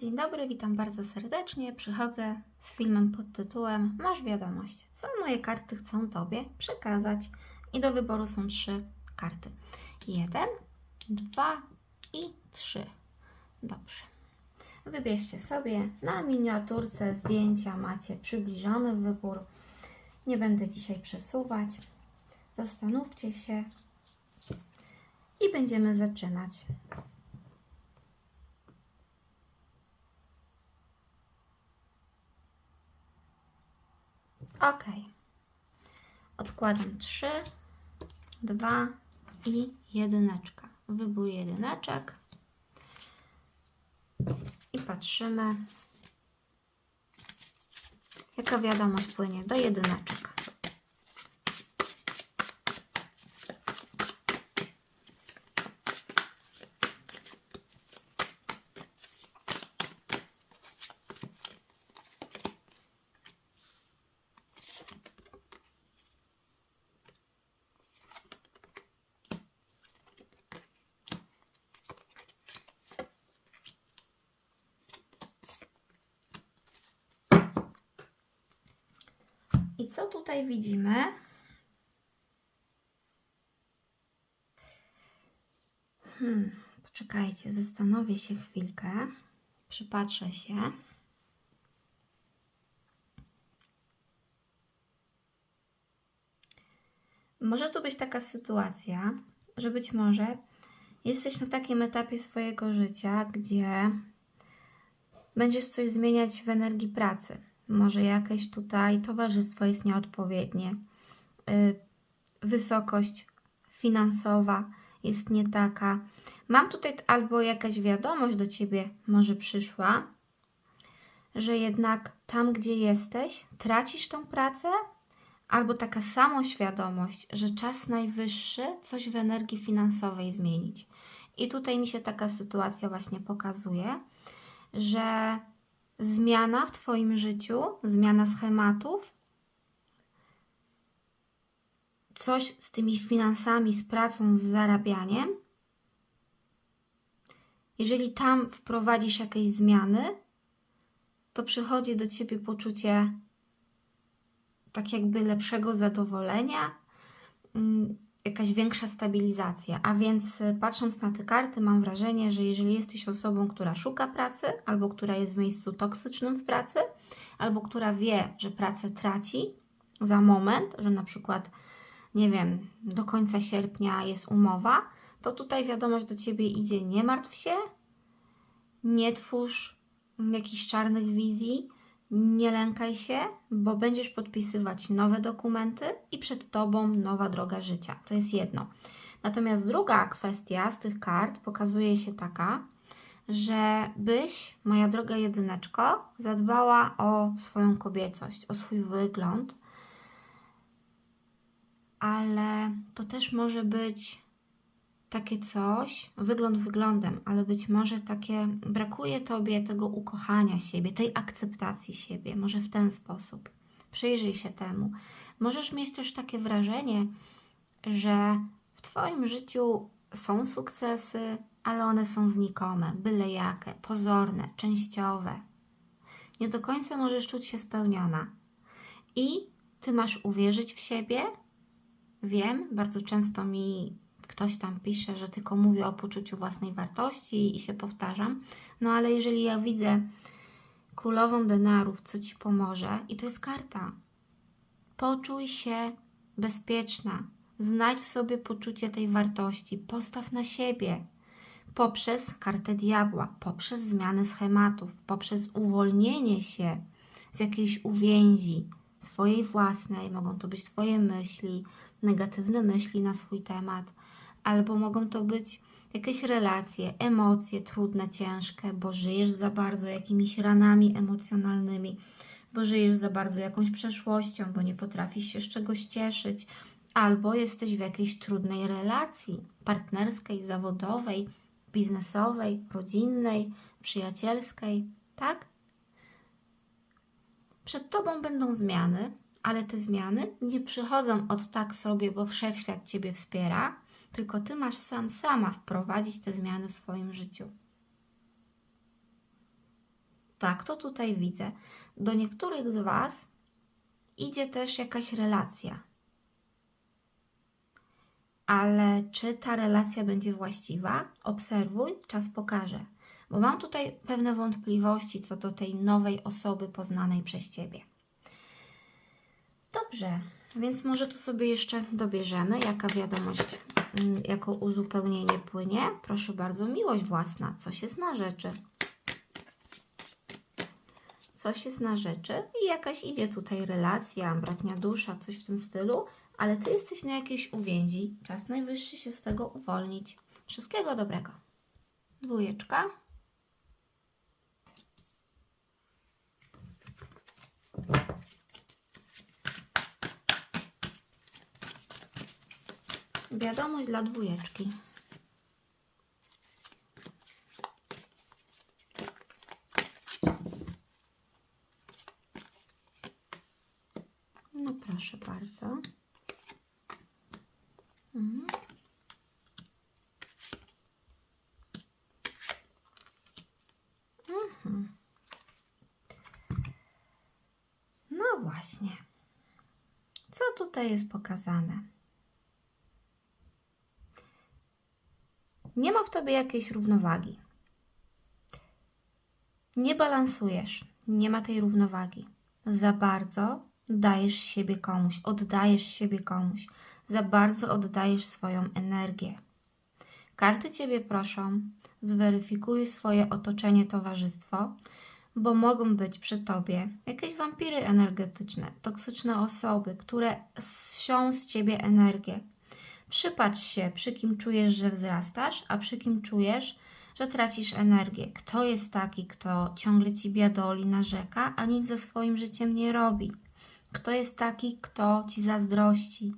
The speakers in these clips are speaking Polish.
Dzień dobry, witam bardzo serdecznie. Przychodzę z filmem pod tytułem Masz wiadomość, co moje karty chcą Tobie przekazać. I do wyboru są trzy karty. Jeden, dwa i trzy. Dobrze. Wybierzcie sobie na miniaturce zdjęcia, macie przybliżony wybór. Nie będę dzisiaj przesuwać. Zastanówcie się i będziemy zaczynać. Ok. Odkładam 3, 2 i jedyneczka. Wybór jedyneczek. I patrzymy, jaka wiadomość płynie do jedyneczek. I co tutaj widzimy? Hmm, poczekajcie, zastanowię się chwilkę. Przypatrzę się. Może tu być taka sytuacja, że być może jesteś na takim etapie swojego życia, gdzie będziesz coś zmieniać w energii pracy. Może jakieś tutaj towarzystwo jest nieodpowiednie, y, wysokość finansowa jest nie taka. Mam tutaj albo jakaś wiadomość do ciebie, może przyszła, że jednak tam, gdzie jesteś, tracisz tą pracę, albo taka samoświadomość, że czas najwyższy coś w energii finansowej zmienić. I tutaj mi się taka sytuacja właśnie pokazuje, że zmiana w Twoim życiu, zmiana schematów, coś z tymi finansami, z pracą, z zarabianiem. Jeżeli tam wprowadzisz jakieś zmiany, to przychodzi do Ciebie poczucie tak jakby lepszego zadowolenia, mm, jakaś większa stabilizacja. A więc y, patrząc na te karty, mam wrażenie, że jeżeli jesteś osobą, która szuka pracy, albo która jest w miejscu toksycznym w pracy, albo która wie, że pracę traci za moment, że na przykład, nie wiem, do końca sierpnia jest umowa, to tutaj wiadomość do ciebie idzie: nie martw się, nie twórz jakichś czarnych wizji. Nie lękaj się, bo będziesz podpisywać nowe dokumenty i przed tobą nowa droga życia. To jest jedno. Natomiast druga kwestia z tych kart pokazuje się taka, że byś, moja droga jedyneczko, zadbała o swoją kobiecość, o swój wygląd, ale to też może być takie coś, wygląd wyglądem, ale być może takie brakuje tobie tego ukochania siebie, tej akceptacji siebie, może w ten sposób. Przyjrzyj się temu. Możesz mieć też takie wrażenie, że w Twoim życiu są sukcesy, ale one są znikome, byle jakie, pozorne, częściowe. Nie do końca możesz czuć się spełniona. I Ty masz uwierzyć w siebie. Wiem, bardzo często mi ktoś tam pisze, że tylko mówię o poczuciu własnej wartości i się powtarzam. No ale jeżeli ja widzę królową denarów, co ci pomoże, i to jest karta. Poczuj się bezpieczna. Znajdź w sobie poczucie tej wartości. Postaw na siebie poprzez kartę diabła, poprzez zmianę schematów, poprzez uwolnienie się z jakiejś uwięzi swojej własnej. Mogą to być Twoje myśli, negatywne myśli na swój temat, albo mogą to być jakieś relacje, emocje trudne, ciężkie, bo żyjesz za bardzo jakimiś ranami emocjonalnymi, bo żyjesz za bardzo jakąś przeszłością, bo nie potrafisz się z czegoś cieszyć, albo jesteś w jakiejś trudnej relacji partnerskiej, zawodowej, biznesowej, rodzinnej, przyjacielskiej, tak? Przed Tobą będą zmiany, ale te zmiany nie przychodzą od tak sobie, bo wszechświat Ciebie wspiera, tylko Ty masz sam, sama wprowadzić te zmiany w swoim życiu. Tak, to tutaj widzę. Do niektórych z Was idzie też jakaś relacja. Ale czy ta relacja będzie właściwa? Obserwuj, czas pokaże. Bo mam tutaj pewne wątpliwości co do tej nowej osoby poznanej przez Ciebie. Dobrze, więc może tu sobie jeszcze dobierzemy, jaka wiadomość jako uzupełnienie płynie. Proszę bardzo, miłość własna, coś jest na rzeczy. Coś jest na rzeczy i jakaś idzie tutaj relacja, bratnia dusza, coś w tym stylu, ale Ty jesteś na jakiejś uwięzi. Czas najwyższy się z tego uwolnić. Wszystkiego dobrego. Dwójeczka. Wiadomość dla dwójeczki. No proszę bardzo. Mhm. Mhm. No właśnie. Co tutaj jest pokazane? Nie ma w tobie jakiejś równowagi. Nie balansujesz, nie ma tej równowagi. Za bardzo dajesz siebie komuś, oddajesz siebie komuś, za bardzo oddajesz swoją energię. Karty Ciebie proszą, zweryfikuj swoje otoczenie, towarzystwo, bo mogą być przy Tobie jakieś wampiry energetyczne, toksyczne osoby, które sią z Ciebie energię. Przypatrz się, przy kim czujesz, że wzrastasz, a przy kim czujesz, że tracisz energię. Kto jest taki, kto ciągle ci biadoli, narzeka, a nic ze swoim życiem nie robi? Kto jest taki, kto ci zazdrości,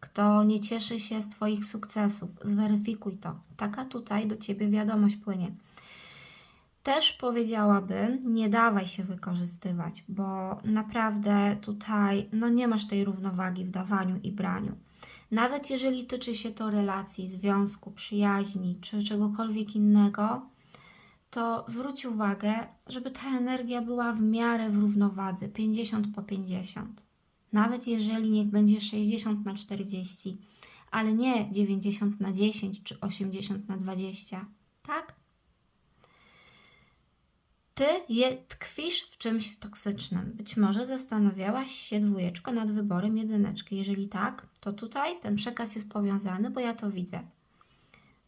kto nie cieszy się z Twoich sukcesów? Zweryfikuj to. Taka tutaj do Ciebie wiadomość płynie. Też powiedziałabym, nie dawaj się wykorzystywać, bo naprawdę tutaj no nie masz tej równowagi w dawaniu i braniu. Nawet jeżeli tyczy się to relacji, związku, przyjaźni czy czegokolwiek innego, to zwróć uwagę, żeby ta energia była w miarę w równowadze 50 po 50. Nawet jeżeli niech będzie 60 na 40, ale nie 90 na 10 czy 80 na 20. Tak? Ty je tkwisz w czymś toksycznym. Być może zastanawiałaś się dwójeczko nad wyborem jedyneczki. Jeżeli tak, to tutaj ten przekaz jest powiązany, bo ja to widzę.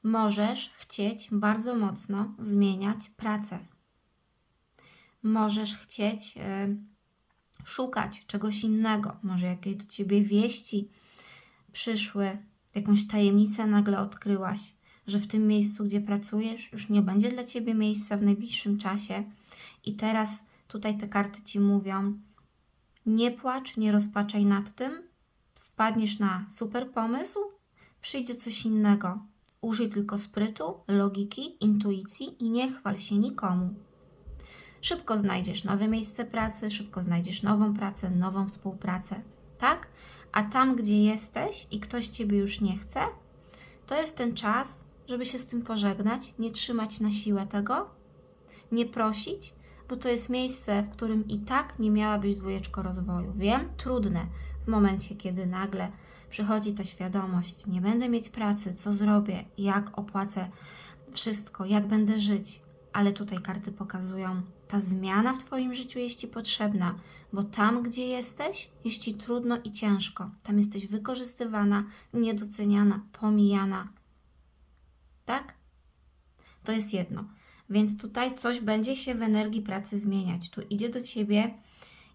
Możesz chcieć bardzo mocno zmieniać pracę. Możesz chcieć y, szukać czegoś innego. Może jakieś do ciebie wieści przyszły, jakąś tajemnicę nagle odkryłaś, że w tym miejscu, gdzie pracujesz, już nie będzie dla ciebie miejsca w najbliższym czasie. I teraz tutaj te karty ci mówią: nie płacz, nie rozpaczaj nad tym, wpadniesz na super pomysł, przyjdzie coś innego. Użyj tylko sprytu, logiki, intuicji i nie chwal się nikomu. Szybko znajdziesz nowe miejsce pracy, szybko znajdziesz nową pracę, nową współpracę, tak? A tam, gdzie jesteś i ktoś ciebie już nie chce, to jest ten czas, żeby się z tym pożegnać, nie trzymać na siłę tego, nie prosić, bo to jest miejsce, w którym i tak nie miała być dwójeczko rozwoju. Wiem, trudne w momencie, kiedy nagle przychodzi ta świadomość, nie będę mieć pracy, co zrobię, jak opłacę wszystko, jak będę żyć, ale tutaj karty pokazują, ta zmiana w Twoim życiu jest Ci potrzebna, bo tam, gdzie jesteś, jest Ci trudno i ciężko. Tam jesteś wykorzystywana, niedoceniana, pomijana. Tak? To jest jedno. Więc tutaj coś będzie się w energii pracy zmieniać. Tu idzie do Ciebie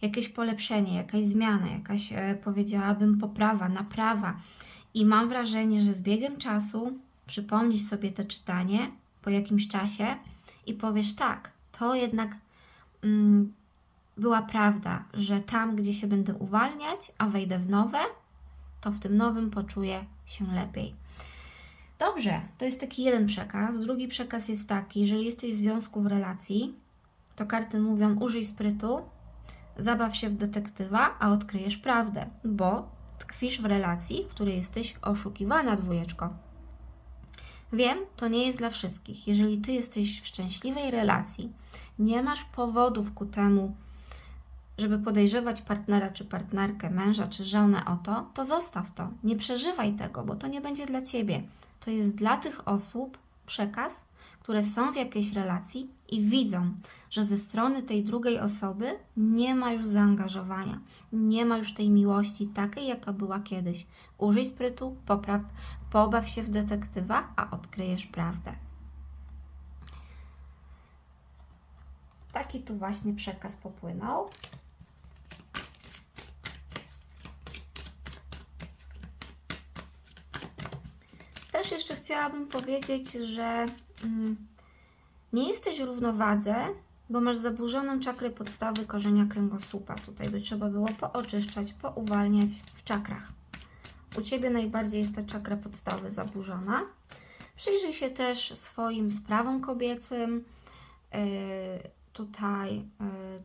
jakieś polepszenie, jakaś zmiana, jakaś e, powiedziałabym poprawa, naprawa. I mam wrażenie, że z biegiem czasu przypomnisz sobie to czytanie po jakimś czasie i powiesz tak, to jednak mm, była prawda, że tam, gdzie się będę uwalniać, a wejdę w nowe, to w tym nowym poczuję się lepiej. Dobrze, to jest taki jeden przekaz. Drugi przekaz jest taki, jeżeli jesteś w związku w relacji, to karty mówią użyj sprytu, zabaw się w detektywa, a odkryjesz prawdę, bo tkwisz w relacji, w której jesteś oszukiwana dwójeczko. Wiem, to nie jest dla wszystkich. Jeżeli ty jesteś w szczęśliwej relacji, nie masz powodów ku temu, żeby podejrzewać partnera czy partnerkę, męża czy żonę o to, to zostaw to. Nie przeżywaj tego, bo to nie będzie dla ciebie. To jest dla tych osób przekaz, które są w jakiejś relacji i widzą, że ze strony tej drugiej osoby nie ma już zaangażowania, nie ma już tej miłości takiej, jaka była kiedyś. Użyj sprytu, popraw, pobaw się w detektywa, a odkryjesz prawdę. Taki tu właśnie przekaz popłynął. Też jeszcze chciałabym powiedzieć, że mm, nie jesteś w równowadze, bo masz zaburzoną czakrę podstawy korzenia kręgosłupa. Tutaj by trzeba było pooczyszczać, pouwalniać w czakrach. U Ciebie najbardziej jest ta czakra podstawy zaburzona. Przyjrzyj się też swoim sprawom kobiecym. Yy, tutaj yy,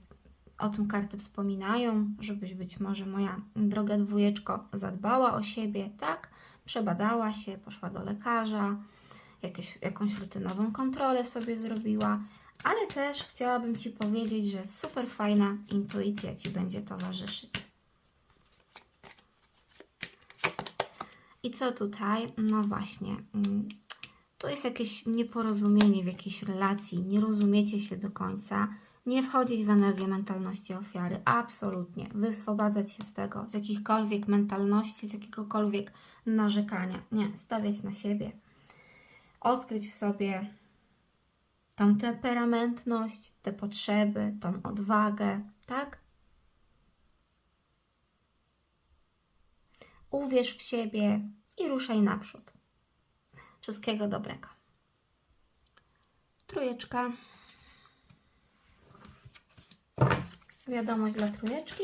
o tym karty wspominają, żebyś być może moja droga dwójeczko zadbała o siebie, tak? Przebadała się, poszła do lekarza, jakieś, jakąś rutynową kontrolę sobie zrobiła, ale też chciałabym Ci powiedzieć, że super fajna intuicja Ci będzie towarzyszyć. I co tutaj? No właśnie, mm, tu jest jakieś nieporozumienie w jakiejś relacji, nie rozumiecie się do końca. Nie wchodzić w energię mentalności ofiary, absolutnie. Wyswobadzać się z tego, z jakichkolwiek mentalności, z jakiegokolwiek narzekania. Nie, stawiać na siebie. Odkryć w sobie tą temperamentność, te potrzeby, tą odwagę, tak? Uwierz w siebie i ruszaj naprzód. Wszystkiego dobrego. Trójeczka. Wiadomość dla trójeczki.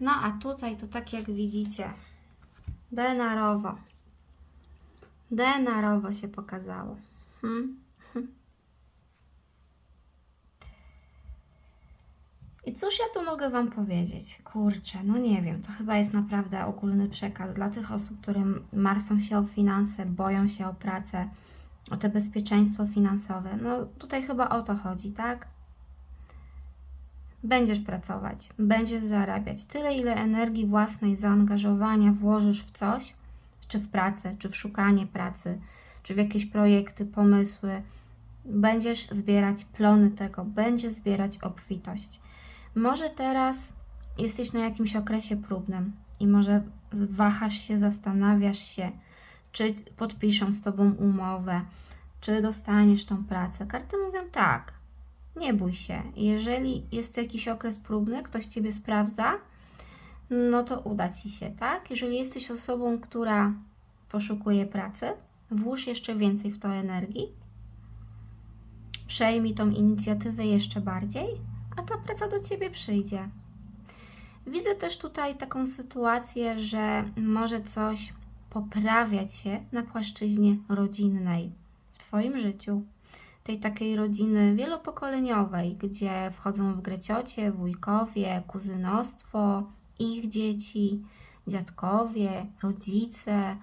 No a tutaj to tak jak widzicie, denarowo. Denarowo się pokazało. Hmm? I cóż ja tu mogę Wam powiedzieć? Kurczę, no nie wiem, to chyba jest naprawdę ogólny przekaz dla tych osób, które martwią się o finanse, boją się o pracę, o te bezpieczeństwo finansowe. No tutaj chyba o to chodzi, tak? Będziesz pracować, będziesz zarabiać tyle, ile energii własnej, zaangażowania włożysz w coś, czy w pracę, czy w szukanie pracy, czy w jakieś projekty, pomysły. Będziesz zbierać plony tego, będziesz zbierać obfitość. Może teraz jesteś na jakimś okresie próbnym i może wahasz się, zastanawiasz się, czy podpiszą z Tobą umowę, czy dostaniesz tą pracę. Karty mówią tak, nie bój się. Jeżeli jest jakiś okres próbny, ktoś Ciebie sprawdza, no to uda Ci się, tak? Jeżeli jesteś osobą, która poszukuje pracy, włóż jeszcze więcej w to energii, przejmij tą inicjatywę jeszcze bardziej, a ta praca do Ciebie przyjdzie. Widzę też tutaj taką sytuację, że może coś poprawiać się na płaszczyźnie rodzinnej w Twoim życiu tej takiej rodziny wielopokoleniowej, gdzie wchodzą w grę ciocie, wujkowie, kuzynostwo, ich dzieci, dziadkowie, rodzice,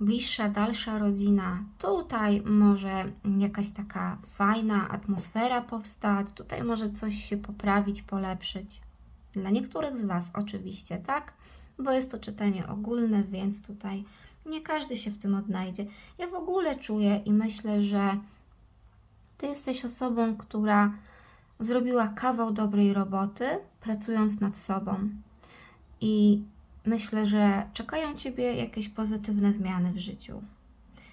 bliższa, dalsza rodzina. Tutaj może jakaś taka fajna atmosfera powstać, tutaj może coś się poprawić, polepszyć. Dla niektórych z Was oczywiście, tak? Bo jest to czytanie ogólne, więc tutaj nie każdy się w tym odnajdzie. Ja w ogóle czuję i myślę, że ty jesteś osobą, która zrobiła kawał dobrej roboty, pracując nad sobą. I myślę, że czekają Ciebie jakieś pozytywne zmiany w życiu.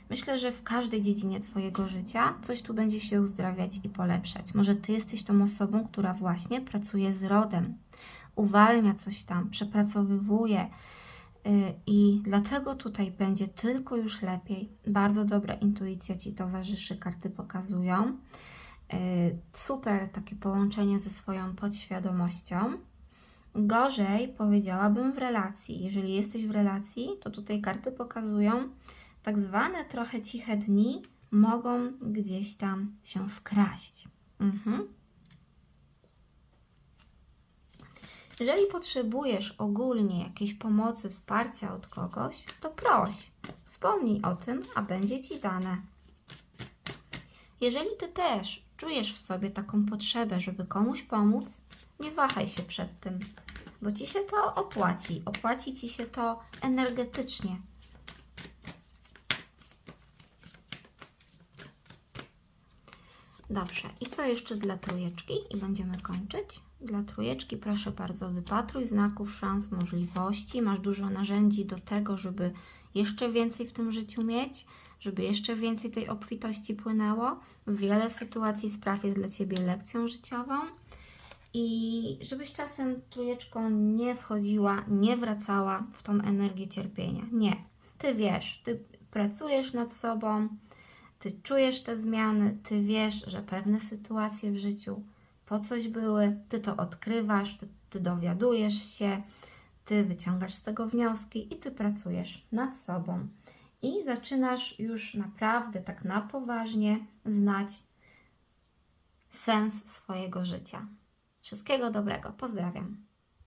Myślę, że w każdej dziedzinie Twojego życia coś tu będzie się uzdrawiać i polepszać. Może Ty jesteś tą osobą, która właśnie pracuje z rodem, uwalnia coś tam, przepracowywuje, I dlatego tutaj będzie tylko już lepiej. Bardzo dobra intuicja Ci towarzyszy, karty pokazują. Y, Super takie połączenie ze swoją podświadomością. Gorzej powiedziałabym w relacji. Jeżeli jesteś w relacji, to tutaj karty pokazują tak zwane trochę ciche dni mogą gdzieś tam się wkraść. Mhm. Jeżeli potrzebujesz ogólnie jakiejś pomocy, wsparcia od kogoś, to proś. Wspomnij o tym, a będzie ci dane. Jeżeli ty też czujesz w sobie taką potrzebę, żeby komuś pomóc, nie wahaj się przed tym, bo ci się to opłaci. Opłaci ci się to energetycznie. Dobrze, i co jeszcze dla trójeczki? I będziemy kończyć. Dla trójeczki proszę bardzo, wypatruj znaków, szans, możliwości. Masz dużo narzędzi do tego, żeby jeszcze więcej w tym życiu mieć, żeby jeszcze więcej tej obfitości płynęło. Wiele sytuacji, spraw jest dla Ciebie lekcją życiową. I żebyś czasem trójeczką nie wchodziła, nie wracała w tą energię cierpienia. Nie. Ty wiesz, ty pracujesz nad sobą, ty czujesz te zmiany, ty wiesz, że pewne sytuacje w życiu po coś były, ty to odkrywasz, ty, ty dowiadujesz się, ty wyciągasz z tego wnioski i ty pracujesz nad sobą. I zaczynasz już naprawdę tak na poważnie znać sens swojego życia. Wszystkiego dobrego. Pozdrawiam.